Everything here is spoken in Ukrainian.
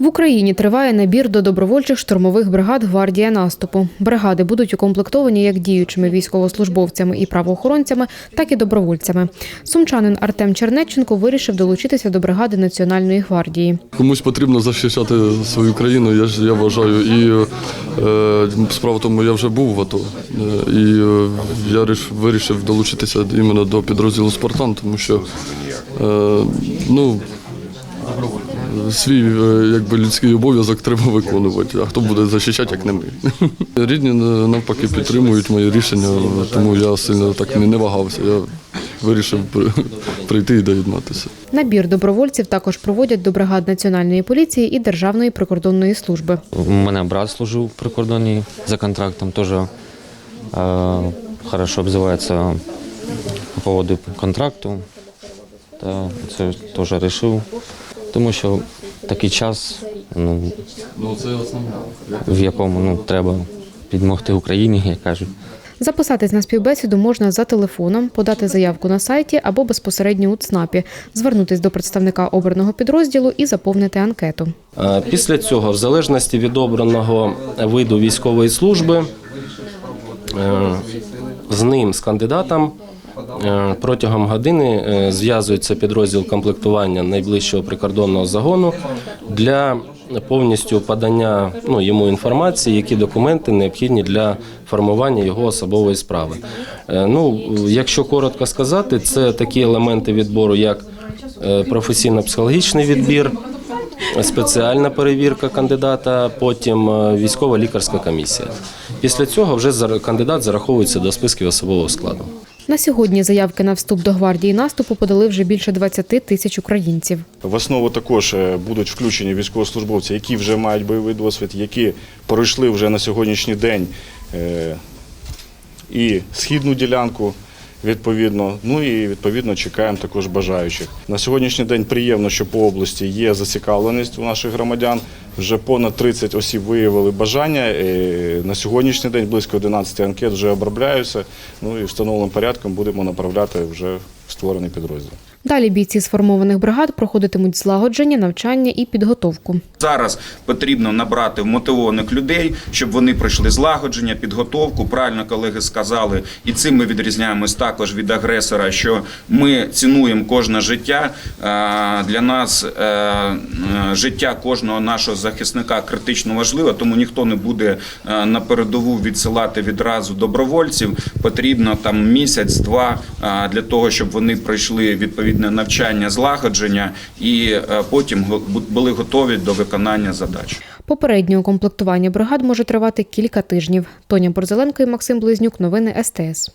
В Україні триває набір до добровольчих штурмових бригад гвардія наступу. Бригади будуть укомплектовані як діючими військовослужбовцями і правоохоронцями, так і добровольцями. Сумчанин Артем Чернеченко вирішив долучитися до бригади Національної гвардії. Комусь потрібно захищати свою країну, я ж я вважаю. І е, справа тому, я вже був в АТО. Е, і е, я вирішив долучитися іменно до підрозділу Спартан, тому що е, ну, свій е, якби, людський обов'язок треба виконувати. А хто буде захищати, як не ми. Рідні е, навпаки підтримують мої рішення, тому я сильно так не, вагався. Я вирішив прийти і доєднатися. Набір добровольців також проводять до бригад Національної поліції і Державної прикордонної служби. У мене брат служив в прикордонні за контрактом, теж е, хорошо обзивається по поводу контракту. Та це теж вирішив, тому що такий час, ну, Ну, в якому ну, треба підмогти Україні, як кажуть. Записатись на співбесіду можна за телефоном, подати заявку на сайті або безпосередньо у ЦНАПі, звернутись до представника обраного підрозділу і заповнити анкету. Е, Після цього, в залежності від обраного виду військової служби, е, з ним, з кандидатом, протягом години е, зв'язується підрозділ комплектування найближчого прикордонного загону для повністю подання ну, йому інформації, які документи необхідні для формування його особової справи. Е, Ну, якщо коротко сказати, це такі елементи відбору, як е, професійно-психологічний відбір, спеціальна перевірка кандидата, потім е, військова лікарська комісія. Після цього вже кандидат зараховується до списків особового складу. На сьогодні заявки на вступ до гвардії наступу подали вже більше 20 тисяч українців. В основу також е, будуть включені військовослужбовці, які вже мають бойовий досвід, які пройшли вже на сьогоднішній день е, і східну ділянку. Відповідно, ну і відповідно чекаємо також бажаючих. На сьогоднішній день приємно, що по області є зацікавленість у наших громадян. Вже понад 30 осіб виявили бажання. Е, На сьогоднішній день близько 11 анкет вже обробляються. Ну і встановленим порядком будемо направляти вже в створений підрозділ. Далі бійці сформованих бригад проходитимуть злагодження, навчання і підготовку. Зараз потрібно набрати вмотивованих людей, щоб вони пройшли злагодження, підготовку. Правильно колеги сказали, і цим ми відрізняємось також від агресора, що ми цінуємо кожне життя. Для нас е, е, життя кожного нашого захисника критично важливе, тому ніхто не буде е, на передову відсилати відразу добровольців. Потрібно там місяць-два е, для того, щоб вони пройшли відповідне навчання, злагодження і е, потім були готові до виконання задач. Попереднє укомплектування бригад може тривати кілька тижнів. Тоня Борзеленко і Максим Близнюк. Новини СТС.